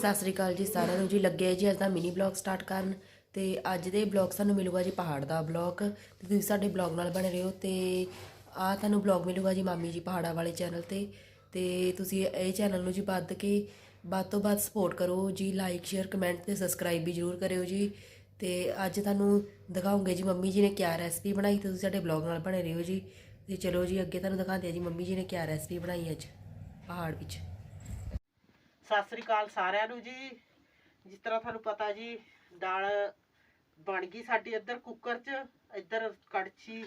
ਸਤਿ ਸ੍ਰੀ ਅਕਾਲ ਜੀ ਸਾਰਿਆਂ ਨੂੰ। ਜੀ ਲੱਗੇ ਜੀ ਅੱਜ ਦਾ ਮਿਨੀ ਬਲੌਗ ਸਟਾਰਟ ਕਰਨ ਤੇ ਅੱਜ ਦੇ ਬਲੌਗ ਸਾਨੂੰ ਮਿਲੂਗਾ ਜੀ ਪਹਾੜ ਦਾ ਬਲੌਗ ਤੇ ਤੁਸੀਂ ਸਾਡੇ ਬਲੌਗ ਨਾਲ ਬਣੇ ਰਹੋ ਤੇ ਆ ਤੁਹਾਨੂੰ ਬਲੌਗ ਮਿਲੂਗਾ ਜੀ ਮਾਮੀ ਜੀ ਪਹਾੜਾਂ ਵਾਲੇ ਚੈਨਲ ਤੇ ਤੇ ਤੁਸੀਂ ਇਹ ਚੈਨਲ ਨੂੰ ਜੀ ਵੱਧ ਕੇ ਵੱਧ ਤੋਂ ਵੱਧ ਸਪੋਰਟ ਕਰੋ ਜੀ ਲਾਈਕ ਸ਼ੇਅਰ ਕਮੈਂਟ ਤੇ ਸਬਸਕ੍ਰਾਈਬ ਵੀ ਜਰੂਰ ਕਰਿਓ ਜੀ ਤੇ ਅੱਜ ਤੁਹਾਨੂੰ ਦਿਖਾਉਂਗੇ ਜੀ ਮੰਮੀ ਜੀ ਨੇ ਕਿਆ ਰੈਸਪੀ ਬਣਾਈ ਤੇ ਤੁਸੀਂ ਸਾਡੇ ਬਲੌਗ ਨਾਲ ਬਣੇ ਰਹੋ ਜੀ ਤੇ ਚਲੋ ਜੀ ਅੱਗੇ ਤੁਹਾਨੂੰ ਦਿਖਾਉਂਦੇ ਆ ਜੀ ਮੰਮੀ ਜੀ ਨੇ ਕਿਆ ਰੈਸਪੀ ਬਣਾਈ ਅੱਜ ਪਹਾੜ ਵਿੱਚ। ਸਤਿ ਸ੍ਰੀ ਅਕਾਲ ਸਾਰਿਆਂ ਨੂੰ ਜੀ। ਜਿਸ ਤਰ੍ਹਾਂ ਤੁਹਾਨੂੰ ਪਤਾ ਜੀ, ਦਾਲ ਬਣ ਗਈ ਸਾਡੀ ਇੱਧਰ ਕੁੱਕਰ 'ਚ। ਇੱਧਰ ਕੜਛੀ,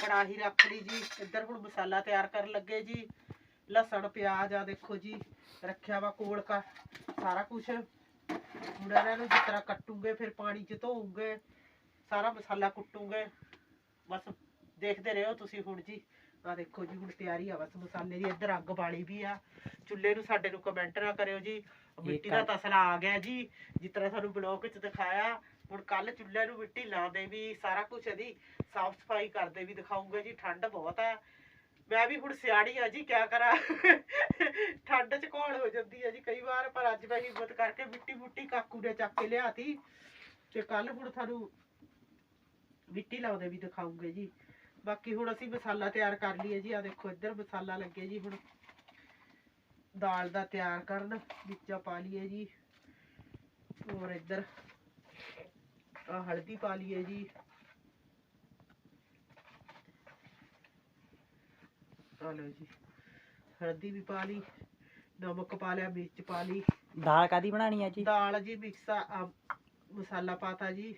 ਕੜਾਹੀ ਰੱਖ ਲਈ ਜੀ। ਇੱਧਰ ਹੁਣ ਮਸਾਲਾ ਤਿਆਰ ਕਰਨ ਲੱਗੇ ਜੀ। ਲਸਣ, ਪਿਆਜ਼ ਆ ਦੇਖੋ ਜੀ। ਰੱਖਿਆ ਵਾ ਕੋਲ ਕਾ ਸਾਰਾ ਕੁਝ ਹੁਣ ਇਹਨਾਂ ਨੂੰ ਜਿਸ ਤਰ੍ਹਾਂ ਕੱਟੂਗੇ, ਫਿਰ ਪਾਣੀ 'ਚ ਧੋਊਗੇ। ਸਾਰਾ ਮਸਾਲਾ ਕੁੱਟੂਗੇ। ਬਸ ਦੇਖਦੇ ਰਹੋ ਤੁਸੀਂ ਹੁਣ ਜੀ। ਆ ਦੇਖੋ ਜੀ ਹੁਣ ਤਿਆਰੀ ਆ ਬਸ ਮਸਾਲੇ ਦੀ ਇੱਧਰ ਅੱਗ ਬਾਲੀ ਵੀ ਆ। ਚੁੱਲ੍ਹੇ ਨੂੰ ਸਾਡੇ ਨੂੰ ਕਮੈਂਟ ਨਾ ਕਰਿਓ ਜੀ। ਮਿੱਟੀ ਦਾ ਤਸਲਾ ਆ ਗਿਆ ਜੀ। ਜਿਸ ਤਰ੍ਹਾਂ ਤੁਹਾਨੂੰ ਬਲੌਗ ਵਿੱਚ ਦਿਖਾਇਆ ਹੁਣ ਕੱਲ ਚੁੱਲ੍ਹੇ ਨੂੰ ਮਿੱਟੀ ਲਾਉਂਦੇ ਵੀ ਸਾਰਾ ਕੁਝ ਇਹਦੀ ਸਾਫ਼ ਸਫ਼ਾਈ ਕਰਦੇ ਵੀ ਦਿਖਾਉਂਗੇ ਜੀ ਠੰਡ ਬਹੁਤ ਹੈ ਮੈਂ ਵੀ ਹੁਣ ਸਿਆਣੀ ਆ ਜੀ ਕਿਆ ਕਰਾਂ? ਠੰਡ ਚ ਘੋਲ ਹੋ ਜਾਂਦੀ ਹੈ ਜੀ ਕਈ ਵਾਰ ਪਰ ਅੱਜ ਮੈਂ ਹਿੰਮਤ ਕਰਕੇ ਮਿੱਟੀ ਮੁੱਟੀ ਕਾਕੂ ਨੇ ਚੱਕ ਕੇ ਲਿਆਤੀ। ਤੇ ਕੱਲ ਹੁਣ ਤੁਹਾਨੂੰ ਮਿੱਟੀ ਲਾਉਂਦੇ ਵੀ ਦਿਖਾਉਂਗੇ ਜੀ। ਬਾਕੀ ਹੁਣ ਅਸੀਂ ਮਸਾਲਾ ਤਿਆਰ ਕਰ ਲਈਏ ਜੀ। ਆ ਦੇਖੋ ਇੱਧਰ ਮਸਾਲਾ ਲੱਗੇ ਜੀ ਹੁਣ। ਦਾਲ ਦਾ ਤਿਆਰ ਕਰਨ ਵਿੱਚਾ ਪਾ ਲਈਏ ਜੀ। ਹੋਰ ਇੱਧਰ ਆ ਹਲਦੀ ਪਾ ਲਈਏ ਜੀ। ਆ ਲਓ ਜੀ ਹਲਦੀ ਵੀ ਪਾ ਲਈ ਨਮਕ ਪਾ ਲਿਆ ਮਿਰਚ ਪਾ ਲਈ। ਦਾਲ ਕਾਦੀ ਬਣਾਣੀ ਆ ਜੀ? ਦਾਲ ਜੀ ਮਿਕਸ ਆ ਮਸਾਲਾ ਪਾਤਾ ਜੀ।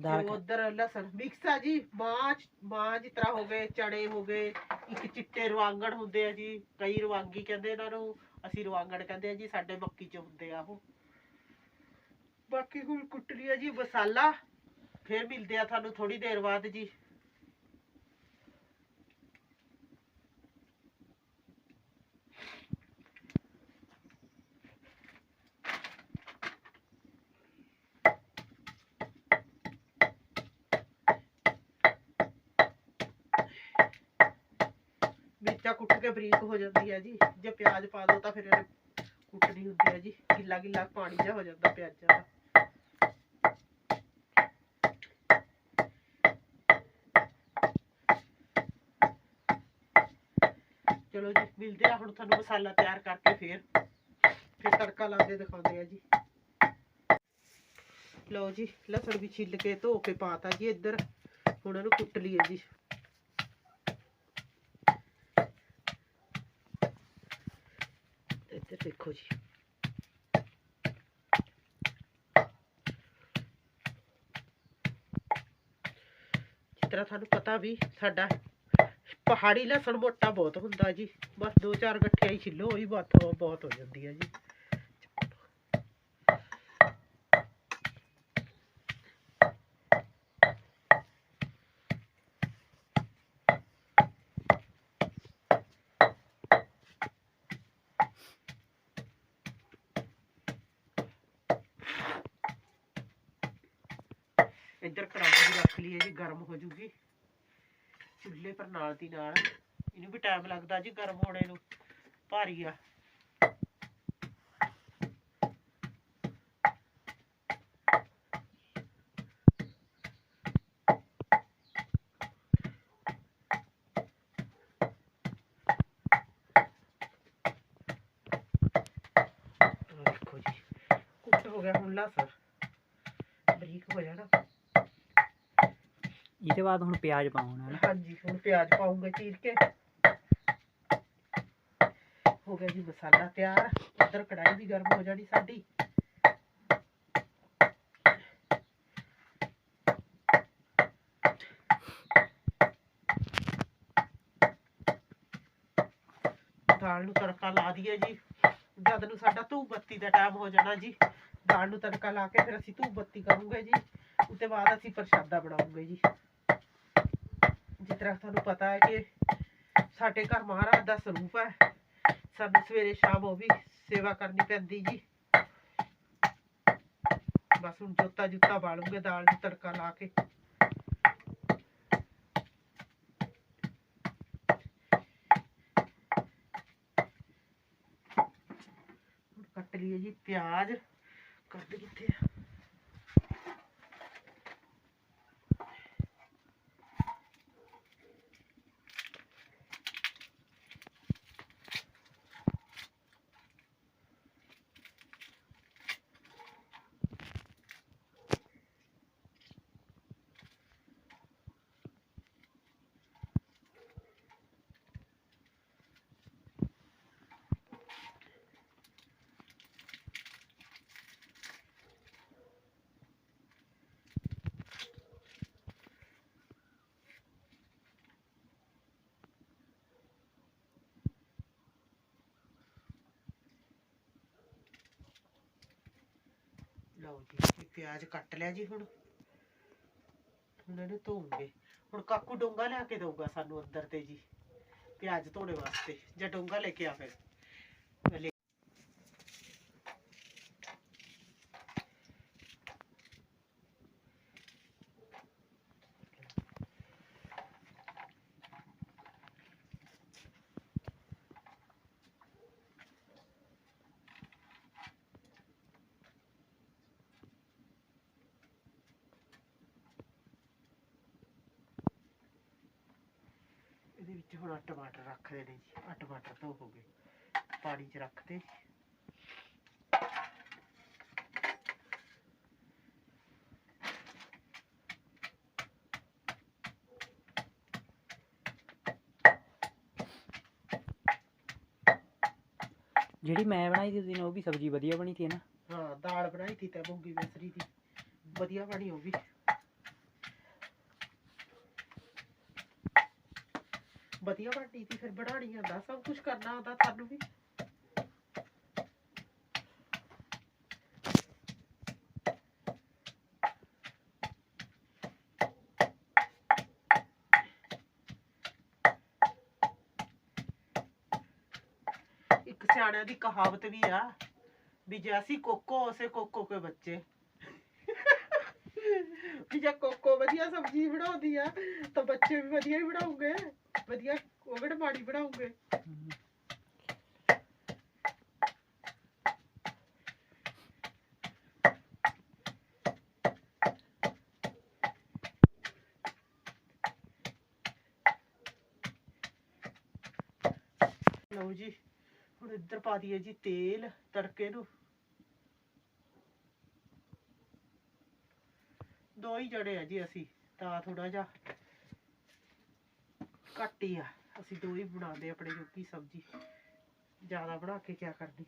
ਦਾਲ ਉਧਰ ਲਸਣ ਮਿਕਸ ਆ ਜੀ ਮਾਂ ਮਾਂ ਜਿਸ ਤਰ੍ਹਾਂ ਹੋ ਗਏ ਚੜੇ ਹੋ ਗਏ ਇੱਕ ਚਿੱਟੇ ਰਵਾਂਗਣ ਹੁੰਦੇ ਆ ਜੀ ਕਈ ਰਵਾਂਗੀ ਕਹਿੰਦੇ ਇਹਨਾਂ ਨੂੰ ਅਸੀਂ ਰਵਾਂਗਣ ਕਹਿੰਦੇ ਆ ਜੀ ਸਾਡੇ ਮੱਕੀ ਚ ਹੁੰਦੇ ਆ ਉਹ। ਬਾਕੀ ਹੁਣ ਕੁੱਟ ਲਿਆ ਜੀ ਮਸਾਲਾ ਫਿਰ ਮਿਲਦੇ ਆ ਤੁਹਾਨੂੰ ਥੋੜੀ ਦੇਰ ਬਾਅਦ ਜੀ। ਮਿਰਚਾਂ ਕੁੱਟ ਕੇ ਬਰੀਕ ਹੋ ਜਾਂਦੀ ਹੈ ਜੀ। ਜੇ ਪਿਆਜ਼ ਪਾ ਦੋ ਤਾਂ ਫਿਰ ਇਹ ਕੁੱਟਣੀ ਹੁੰਦੀ ਹੈ ਜੀ। ਗਿੱਲਾ ਗਿੱਲਾ ਪਾਣੀ ਜਿਹਾ ਹੋ ਜਾਂਦਾ ਪਿਆਜ਼ਾਂ ਦਾ। ਚਲੋ ਜੀ, ਮਿਲਦੇ ਆ ਹੁਣ ਤੁਹਾਨੂੰ ਮਸਾਲਾ ਤਿਆਰ ਕਰਕੇ ਫਿਰ। ਫਿਰ ਤੜਕਾ ਲਾਉਂਦੇ ਦਿਖਾਉਂਦੇ ਆ ਜੀ। ਲਓ ਜੀ, ਲਸਣ ਵੀ ਛਿੱਲ ਕੇ ਧੋ ਕੇ ਪਾਤਾ ਜੀ ਇੱਧਰ। ਹੁਣ ਇਹਨੂੰ ਕੁੱਟ ਲਈਏ ਜੀ ਇੱਧਰ ਦੇਖੋ ਜੀ। ਜਿਸ ਤਰ੍ਹਾਂ ਤੁਹਾਨੂੰ ਪਤਾ ਵੀ ਸਾਡਾ ਪਹਾੜੀ ਲਸਣ ਮੋਟਾ ਬਹੁਤ ਹੁੰਦਾ ਜੀ। ਬਸ ਦੋ ਚਾਰ ਗੱਠਿਆਂ ਹੀ ਛਿੱਲੋ, ਉਹੀ ਬਹੁਤ ਬਹੁਤ ਹੋ ਜਾਂਦੀ ਹੈ ਜੀ ਇੱਧਰ ਕੜਾਹੀ ਵੀ ਗਰਮ ਹੋ ਜੂਗੀ। ਚੁੱਲ੍ਹੇ ਪਰ ਨਾਲ ਦੀ ਨਾਲ। ਇਹਨੂੰ ਵੀ ਟਾਈਮ ਲੱਗਦਾ ਜੀ ਗਰਮ ਹੋਣੇ ਨੂੰ। ਭਾਰੀ ਆ। ਜੀ ਕੁੱਟ ਹੋ ਗਿਆ ਹੁਣ ਲਸਣ ਬਰੀਕ ਹੋ ਜਾਣਾ। ਇਹਦੇ ਬਾਅਦ ਹੁਣ ਪਿਆਜ਼ ਪਾਉਣਾ ਹੈ ਹਾਂਜੀ, ਹੁਣ ਪਿਆਜ਼ ਪਾਉਂਗੇ ਚੀਰ ਕੇ। ਹੋ ਗਿਆ ਜੀ ਮਸਾਲਾ ਤਿਆਰ। ਉਧਰ ਕੜਾਈ ਵੀ ਗਰਮ ਹੋ ਜਾਣੀ ਸਾਡੀ। ਦਾਲ ਨੂੰ ਤੜਕਾ ਲਾ ਦਈਏ ਜੀ। ਜਦ ਨੂੰ ਸਾਡਾ ਧੂਪ ਬੱਤੀ ਦਾ ਟਾਈਮ ਹੋ ਜਾਣਾ ਜੀ। ਦਾਲ ਨੂੰ ਤੜਕਾ ਲਾ ਕੇ ਫਿਰ ਅਸੀਂ ਧੂਪ ਬੱਤੀ ਕਰੂੰਗੇ ਜੀ। ਉਤੇ ਬਾਅਦ ਅਸੀਂ ਪ੍ਰਸ਼ਾਦਾ ਬਣਾਉਂਗੇ ਜੀ। ਤਰ੍ਹਾਂ ਤੁਹਾਨੂੰ ਪਤਾ ਹੈ ਕਿ ਸਾਡੇ ਘਰ ਮਹਾਰਾਜ ਦਾ ਸਰੂਪ ਹੈ। ਸਾਨੂੰ ਸਵੇਰੇ ਸ਼ਾਮ ਉਹ ਵੀ ਸੇਵਾ ਕਰਨੀ ਪੈਂਦੀ ਜੀ। ਬਸ ਹੁਣ ਜੋਤਾ ਜੁੱਤਾ ਬਾਲੂਗੇ, ਦਾਲ ਨੂੰ ਤੜਕਾ ਲਾ ਕੇ। ਕੱਟ ਲਈਏ ਜੀ ਪਿਆਜ਼। ਕੱਟ ਕਿੱਥੇ ਆ ਲਓ ਜੀ ਪਿਆਜ਼ ਕੱਟ ਲਿਆ ਜੀ ਹੁਣ। ਹੁਣ ਇਹਨੂੰ ਧੋਉਂਗੇ ਹੁਣ ਕਾਕੂ ਡੋਂਗਾ ਲਿਆ ਕੇ ਦਊਗਾ ਸਾਨੂੰ ਅੰਦਰ ਤੇ ਜੀ, ਪਿਆਜ਼ ਧੋਣੇ ਵਾਸਤੇ, ਜਾਂ ਡੋਂਗਾ ਲੈ ਕੇ ਆ ਫਿਰ ਮੈਂ ਲੈ- ਇਹਦੇ ਵਿੱਚ ਹੁਣ ਟਮਾਟਰ ਰੱਖਦੇ ਨੇ ਜੀ। ਟਮਾਟਰ ਧੋ ਹੋ ਗਏ ਪਾਣੀ 'ਚ ਰੱਖਦੇ ਜਿਹੜੀ ਮੈਂ ਬਣਾਈ ਸੀ ਉਸ ਦਿਨ ਉਹ ਵੀ ਸਬਜ਼ੀ ਵਧੀਆ ਬਣੀ ਸੀ ਨਾ। ਹਾਂ ਦਾਲ ਬਣਾਈ ਸੀ ਤੇ ਮੂੰਗੀ ਮਸਰੀ ਦੀ। ਵਧੀਆ ਬਣੀ ਉਹ ਵੀ। ਵਧੀਆ ਬਣਦੀ ਸੀ, ਫਿਰ ਬਣਾਣੀ ਆਉਂਦਾ ਸਭ ਕੁਝ ਕਰਨਾ ਆਉਂਦਾ ਤੁਹਾਨੂੰ ਵੀ। ਇੱਕ ਸਿਆਣਿਆਂ ਦੀ ਕਹਾਵਤ ਵੀ ਆ, ਵੀ ਜੈਸੀ ਕੋਕੋ, ਉਸੇ ਕੋਕੋ ਕੇ ਬੱਚੇ। ਵੀ ਜੇ ਕੋਕੋ ਵਧੀਆ ਸਬਜ਼ੀ ਬਣਾਉਂਦੀ ਆ, ਤਾਂ ਬੱਚੇ ਵੀ ਵਧੀਆ ਹੀ ਬਣਾਉਂਗੇ। ਵਧੀਆ ਉਹ ਮਾੜੀ ਬਣਾਉਂਗੇ। ਲਓ ਜੀ, ਹੁਣ ਇੱਧਰ ਪਾ ਦਈਏ ਜੀ ਤੇਲ, ਤੜਕੇ ਨੂੰ। ਦੋ ਹੀ ਜਣੇ ਆ ਜੀ ਅਸੀਂ, ਤਾਂ ਥੋੜਾ ਜਿਹਾ। ਘੱਟ ਹੀ ਆ। ਅਸੀਂ ਦੋ ਹੀ ਬਣਾਉਂਦੇ ਆਪਣੇ ਜੋਗੀ ਸਬਜ਼ੀ। ਜ਼ਿਆਦਾ ਬਣਾ ਕੇ ਕਿਆ ਕਰਨੀ।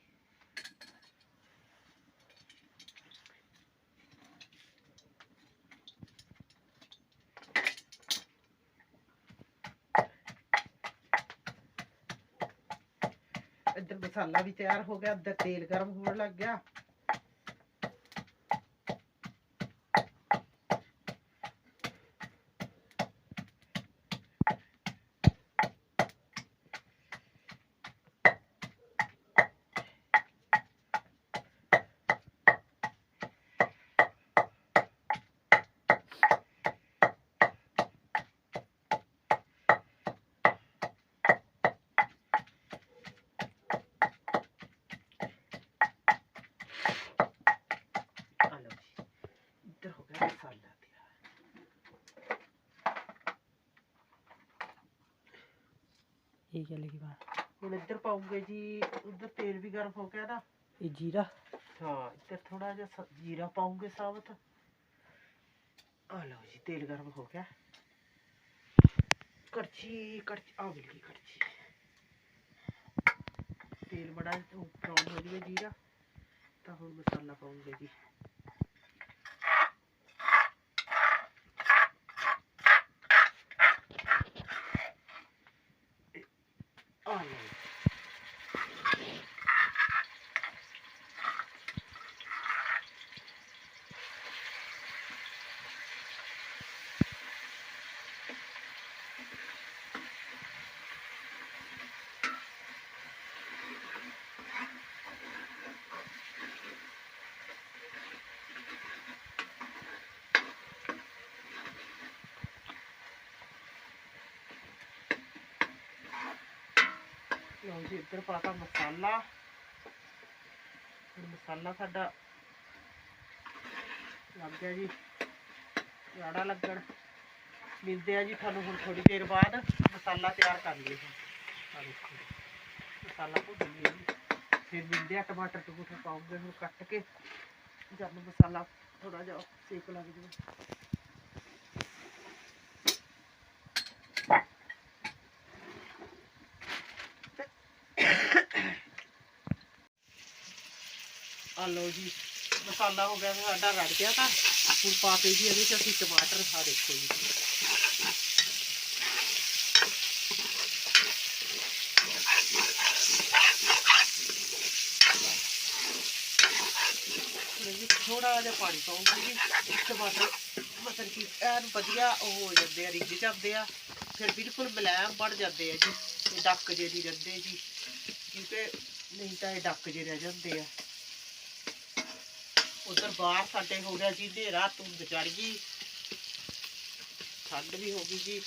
ਇੱਧਰ ਮਸਾਲਾ ਵੀ ਤਿਆਰ ਹੋ ਗਿਆ। ਇੱਧਰ ਤੇਲ ਗਰਮ ਹੋਣ ਲੱਗ ਗਿਆ ਆ ਲਓ ਜੀ ਇੱਧਰ ਹੋ ਗਿਆ ਮਸਾਲਾ ਤਿਆਰ ਇਹ ਚੱਲ ਗਈ ਬਾਹਰ। ਹੁਣ ਇੱਧਰ ਪਾਉਂਗੇ ਜੀ ਉਧਰ ਤੇਲ ਵੀ ਗਰਮ ਹੋ ਗਿਆ ਨਾ। ਇਹ ਜੀਰਾ। ਹਾਂ ਇੱਧਰ ਥੋੜਾ ਜਿਹਾ ਸ- ਜੀਰਾ ਪਾਉਂਗੇ ਸਾਬਤ। ਆ ਲਓ ਜੀ ਤੇਲ ਗਰਮ ਹੋ ਗਿਆ। ਕੜਛੀ ਕੜਛੀ ਆ ਮਿਲ ਗਈ ਕੜਛੀ। ਤੇਲ ਬੜਾ ਬਰਾਊਨ ਹੋ ਜਾਵੇ ਜੀਰਾ। ਤਾਂ ਹੁਣ ਮਸਾਲਾ ਪਾਉਂਗੇ ਜੀ ਆ ਲਓ ਲਓ ਜੀ, ਇੱਧਰ ਪਾਤਾ ਮਸਾਲਾ। ਹੁਣ ਮਸਾਲਾ ਸਾਡਾ ਲੱਗ ਗਿਆ ਜੀ। ਗਾੜਾ ਲੱਗਣ। ਮਿਲਦੇ ਆ ਜੀ ਤੁਹਾਨੂੰ ਹੁਣ ਥੋੜੀ ਦੇਰ ਬਾਅਦ। ਮਸਾਲਾ ਤਿਆਰ ਕਰ ਲਈਏ ਹਾਂ ਦੇਖੋ ਮਸਾਲਾ ਭੁੱਜ ਗਿਆ ਜੀ। ਫਿਰ ਮਿਲਦੇ ਆ ਟਮਾਟਰ ਟਮੂਟਰ ਪਾਉਂਦੇ ਹੁਣ ਕੱਟ ਕੇ। ਜਦ ਮਸਾਲਾ ਥੋੜਾ ਜਿਹਾ ਸੇਕ ਲੱਗ ਜਾਵੇ। ਲਓ ਜੀ, ਮਸਾਲਾ ਹੋ ਗਿਆ, ਸਾਡਾ ਰੜ ਗਿਆ ਤਾਂ ਹੁਣ ਪਾ ਕੇ ਜੀ ਇਹਦੇ ਚ ਅਸੀਂ ਟਮਾਟਰ ਆ ਦੇਖੋ ਜੀ। ਥੋੜਾ ਜਿਹਾ ਪਾਣੀ ਪਾਉਂਗੀ ਜੀ ਟਮਾਟਰ ਮਤਲਬ ਕਿ ਐਨ ਵਧੀਆ ਉਹ ਹੋ ਜਾਂਦੇ ਆ, ਰਿੱਝ ਜਾਂਦੇ ਆ, ਫਿਰ ਬਿਲਕੁਲ ਮਲੈਮ ਬਣ ਜਾਂਦੇ ਆ ਜੀ, ਇਹ ਡੱਕ ਜੇ ਨਹੀਂ ਰਹਿੰਦੇ ਜੀ। ਕਿਉਂਕਿ ਨਹੀਂ ਤਾਂ ਇਹ ਡੱਕ ਜੇ ਰਹਿ ਜਾਂਦੇ ਆ। ਉਧਰ ਬਾਹਰ ਸਾਡੇ ਹੋ ਗਿਆ ਜੀ, ਹਨੇਰਾ, ਧੁੰਦ ਚੜ ਗਈ। ਠੰਡ ਵੀ ਹੋ ਗਈ ਜੀ।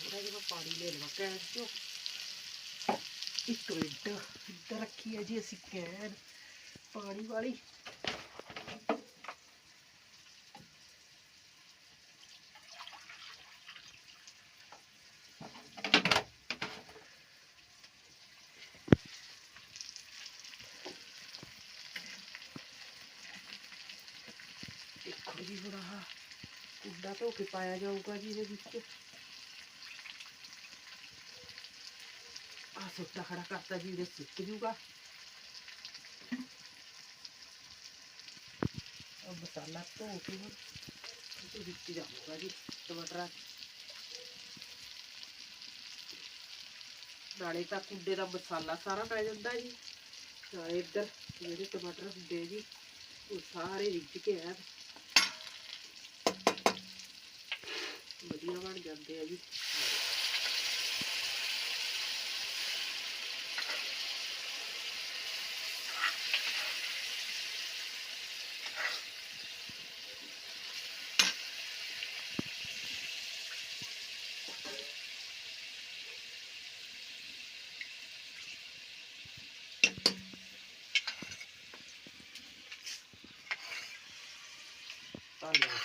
ਥੋੜਾ ਜਿਹਾ ਪਾਣੀ ਲੈ ਲਵਾਂ ਕੈਨ ਚੋਂ ਇੱਕ ਮਿੰਟ, ਇੱਧਰ ਰੱਖੀ ਹੈ ਜੀ ਅਸੀਂ ਕੈਨ, ਪਾਣੀ ਵਾਲੀ ਦੇਖੋ ਜੀ ਹੁਣ ਆਹ ਕੁੰਡਾ ਧੋ ਕੇ ਪਾਇਆ ਜਾਊਗਾ ਜੀ ਇਹਦੇ ਵਿੱਚ। ਆ ਸੁੱਟਾ ਖੜਾ ਕਰਤਾ ਜੀ, ਇਹਦੇ ਸੁੱਕ ਜੂਗਾ। ਉਹ ਮਸਾਲਾ ਧੋ ਕੇ ਹੁਣ ਇਹਦੇ ਵਿੱਚ ਜਾਊਗਾ ਜੀ, ਟਮਾਟਰ। ਨਾਲੇ ਤਾਂ ਕੁੰਡੇ ਦਾ ਮਸਾਲਾ ਸਾਰਾ ਪੈ ਜਾਂਦਾ ਜੀ। ਨਾਲੇ ਇੱਧਰ ਜਿਹੜੇ ਟਮਾਟਰ ਹੁੰਦੇ ਜੀ, ਉਹ ਸਾਰੇ ਵਿੱਚ ਕੇ ਐਨ ਵਧੀਆ ਬਣ ਜਾਂਦੇ ਆ ਜੀ ਆ ਲਓ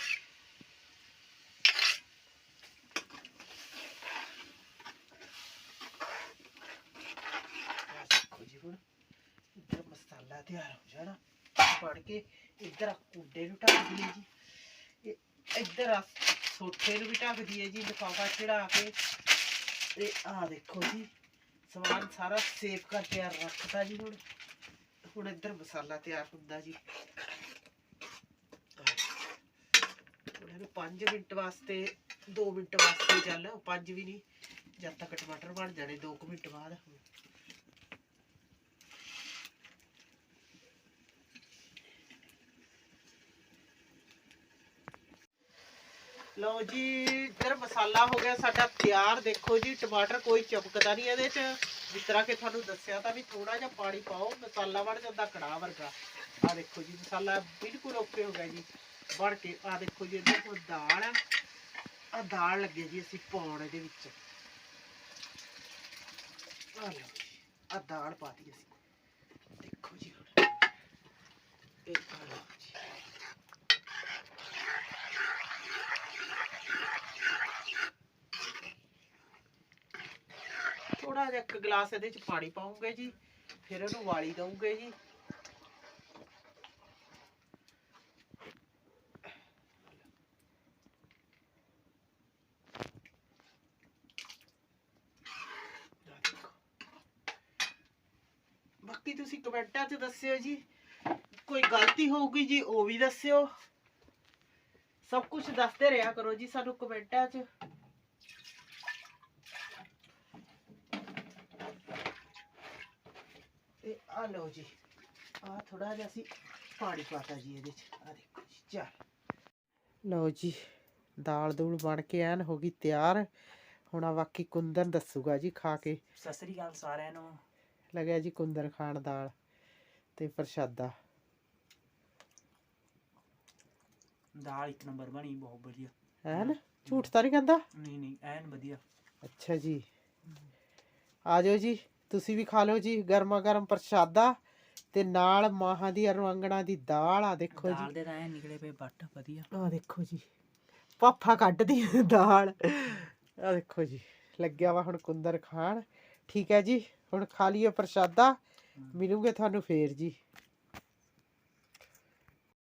ਆਹ ਦੇਖੋ ਜੀ ਹੁਣ ਇੱਧਰ ਮਸਾਲਾ ਤਿਆਰ ਹੋ ਜਾਣਾ ਪੜ ਕੇ ਇੱਧਰ ਆਹ ਕੁੰਡੇ ਨੂੰ ਢੱਕ ਦਈਏ ਜੀ ਇਹ ਇੱਧਰ ਆ ਸੋਠੇ ਨੂੰ ਵੀ ਢੱਕ ਦਈਏ ਜੀ, ਲਿਫਾਫਾ ਚੜਾ ਕੇ। ਤੇ ਆਹ ਦੇਖੋ ਜੀ, ਸਮਾਨ ਸਾਰਾ ਸੇਫ ਕਰ ਤਿਆਰ ਰੱਖਤਾ ਜੀ ਹੁਣ। ਹੁਣ ਇੱਧਰ ਮਸਾਲਾ ਤਿਆਰ ਹੁੰਦਾ ਜੀ। ਹੁਣ ਇਹਨੂੰ 5 ਮਿੰਟ ਵਾਸਤੇ 2 ਮਿੰਟ ਵਾਸਤੇ ਚੱਲ 5 ਵੀ ਨਹੀਂ, ਜਦ ਤੱਕ ਟਮਾਟਰ ਬਣ ਜਾਣੇ 2 ਮਿੰਟ ਬਾਅਦ। ਲਓ ਜੀ ਇੱਧਰ ਮਸਾਲਾ ਹੋ ਗਿਆ ਸਾਡਾ ਤਿਆਰ। ਦੇਖੋ ਜੀ, ਟਮਾਟਰ ਕੋਈ ਚਮਕਦਾ ਨਹੀਂ ਇਹਦੇ 'ਚ। ਜਿਸ ਤਰ੍ਹਾਂ ਕਿ ਤੁਹਾਨੂੰ ਦੱਸਿਆ ਤਾਂ ਵੀ ਥੋੜਾ ਜਿਹਾ ਪਾਣੀ ਪਾਓ, ਮਸਾਲਾ ਬਣ ਜਾਂਦਾ ਕੜਾਹ ਵਰਗਾ। ਆ ਦੇਖੋ ਜੀ, ਮਸਾਲਾ ਬਿਲਕੁਲ ਓਕੇ ਹੋ ਗਿਆ ਜੀ। ਬਣ ਕੇ ਆ ਦੇਖੋ ਜੀ, ਇਹਦੇ ਕੋਲ ਦਾਲ ਆ। ਆ ਦਾਲ ਲੱਗੇ ਜੀ ਅਸੀਂ ਪਾਉਣ ਇਹਦੇ ਵਿੱਚ। ਆ ਲਓ ਜੀ ਆ ਦਾਲ ਪਾਤੀ ਅਸੀਂ। ਦੇਖੋ ਜੀ ਇਹ ਆ ਲਓ ਜੀ ਥੋੜਾ ਜਿਹਾ ਇੱਕ ਗਲਾਸ ਇਹਦੇ ਚ ਪਾਣੀ ਪਾਉਂਗੇ ਜੀ, ਫਿਰ ਇਹਨੂੰ ਵਾਲੀ ਦਊਂਗੇ ਜੀ। ਬਾਕੀ ਤੁਸੀਂ ਕਮੈਂਟਾਂ 'ਚ ਦੱਸਿਓ ਜੀ, ਕੋਈ ਗਲਤੀ ਹੋਊਗੀ ਜੀ, ਉਹ ਵੀ ਦੱਸਿਓ। ਸਭ ਕੁਝ ਦੱਸਦੇ ਰਿਹਾ ਕਰੋ ਜੀ ਸਾਨੂੰ ਕਮੈਂਟਾਂ 'ਚ। ਆ ਲਓ ਜੀ। ਆ ਥੋੜਾ ਜਿਹਾ ਅਸੀਂ ਪਾਣੀ ਪਾਤਾ ਜੀ ਇਹਦੇ 'ਚ। ਆ ਦੇਖੋ ਜੀ ਚੱਲ। ਲਓ ਜੀ ਦਾਲ ਦੂਲ ਬਣ ਕੇ ਐਨ ਹੋ ਗਈ ਤਿਆਰ। ਹੁਣ ਆ ਬਾਕੀ ਕੁੰਦਨ ਦੱਸੂਗਾ ਜੀ ਖਾ ਕੇ। ਸਤਿ ਸ੍ਰੀ ਅਕਾਲ ਸਾਰਿਆਂ ਨੂੰ। ਲੱਗਿਆ ਜੀ ਕੁੰਦਰ ਖਾਣ ਦਾਲ ਤੇ ਪ੍ਰਸ਼ਾਦਾ। ਦਾਲ ਇੱਕ ਨੰਬਰ ਬਣੀ ਬਹੁਤ ਵਧੀਆ। ਹੈ ਨਾ ਝੂਠ ਤਾਂ ਨਹੀਂ ਕਹਿੰਦਾ? ਨਹੀਂ ਨਹੀਂ ਐਨ ਵਧੀਆ। ਅੱਛਾ ਜੀ। ਆ ਜਾਓ ਜੀ। ਤੁਸੀਂ ਵੀ ਖਾ ਲਓ ਜੀ ਗਰਮਾ ਗਰਮ ਪ੍ਰਸ਼ਾਦਾ ਤੇ ਨਾਲ ਮਾਹਾਂ ਦੀ ਅਰਵਾਂਗਣਾ ਦੀ ਦਾਲ ਆ ਦੇਖੋ ਜੀ। ਦੇ ਤਾਂ ਐਨ ਨਿਕਲੇ ਪਏ ਬੱਟ ਵਧੀਆ। ਆ ਦੇਖੋ ਜੀ ਪਾਪਾ ਕੱਢਦੀ ਦਾਲ। ਆ ਦੇਖੋ ਜੀ ਲੱਗਿਆ ਵਾ ਹੁਣ ਕੁੰਦਰ ਖਾਣ। ਠੀਕ ਹੈ ਜੀ ਹੁਣ ਖਾ ਲਈਏ ਪ੍ਰਸ਼ਾਦਾ ਮਿਲੂਗੇ ਤੁਹਾਨੂੰ ਫੇਰ ਜੀ।